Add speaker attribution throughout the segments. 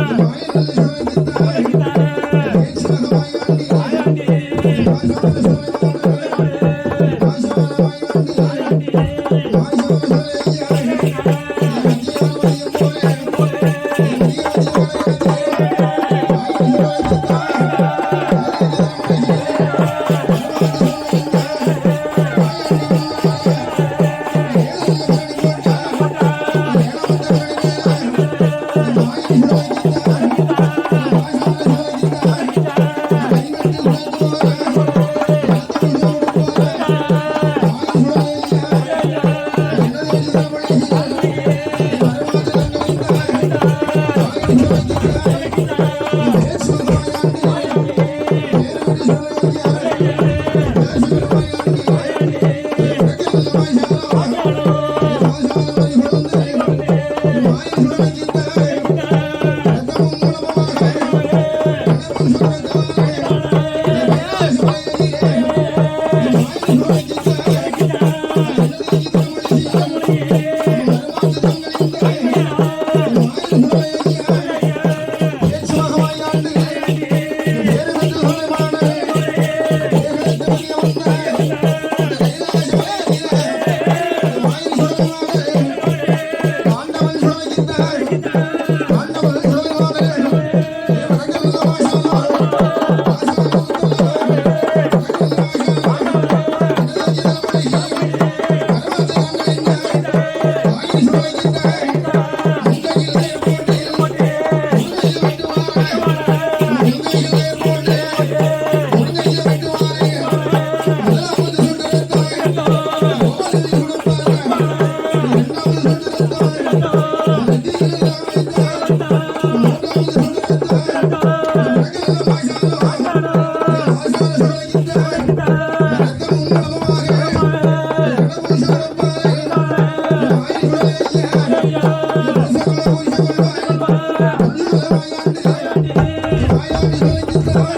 Speaker 1: Thank you. aleluya. 对对对。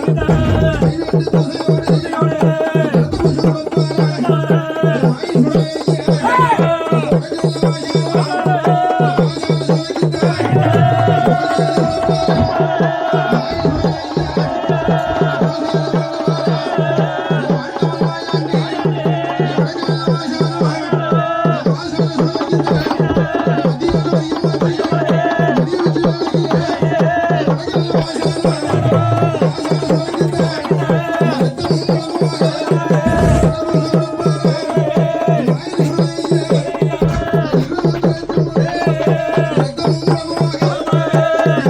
Speaker 1: Thank you.